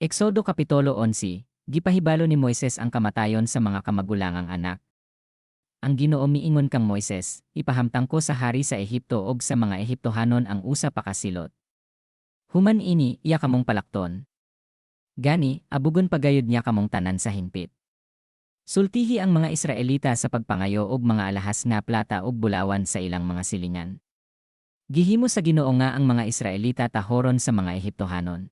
Eksodo Kapitulo 11, gipahibalo ni Moises ang kamatayon sa mga kamagulangang anak. Ang Ginoo miingon kang Moises, ipahamtang ko sa hari sa Ehipto og sa mga Ehiptohanon ang usa pa kasilot. Human ini, iya kamong palakton. Gani, abugon pagayod niya kamong tanan sa hinpit. Sultihi ang mga Israelita sa pagpangayo og mga alahas na plata ug bulawan sa ilang mga silingan. Gihimo sa Ginoo nga ang mga Israelita tahoron sa mga Ehiptohanon.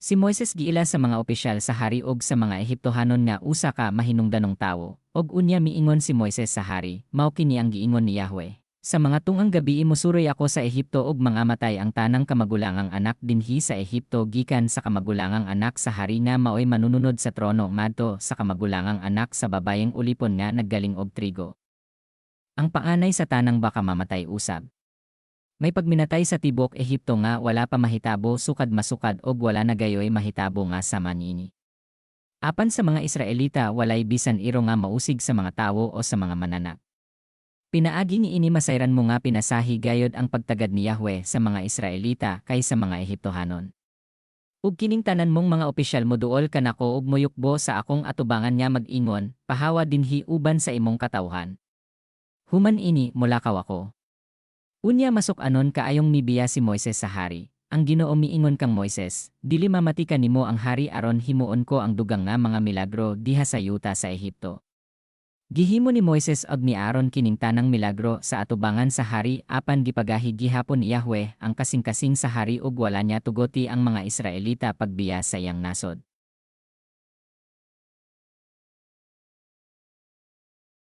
Si Moises giila sa mga opisyal sa hari og sa mga Ehiptohanon nga usa ka mahinungdanong tawo, og unya miingon si Moises sa hari, mao kini ang giingon ni Yahweh. Sa mga tungang gabi musuroy ako sa Ehipto og mga matay ang tanang kamagulangang anak dinhi sa Ehipto gikan sa kamagulangang anak sa hari nga maoy manununod sa trono madto sa kamagulangang anak sa babayeng ulipon nga naggaling og trigo. Ang paanay sa tanang baka mamatay usab. May pagminatay sa tibok Ehipto nga wala pa mahitabo sukad masukad og wala na gayoy mahitabo nga sa manini. Apan sa mga Israelita walay bisan iro nga mausig sa mga tawo o sa mga mananak. Pinaagi ni ini masayran mo nga pinasahi gayod ang pagtagad ni Yahweh sa mga Israelita kay sa mga Ehiptohanon. Ug kining tanan mong mga opisyal mo duol kanako ug moyukbo sa akong atubangan nga mag-ingon, pahawa dinhi uban sa imong katawhan. Human ini mulakaw ako. Unya masok anon kaayong mibiya si Moises sa hari. Ang Ginoo miingon kang Moises, dili mamati ka nimo ang hari aron himuon ko ang dugang nga mga milagro diha sa yuta sa Ehipto. Gihimo ni Moises og ni Aaron kining tanang milagro sa atubangan sa hari apan gipagahi gihapon Yahweh ang kasing-kasing sa hari ug wala niya tugoti ang mga Israelita pagbiya sa iyang nasod.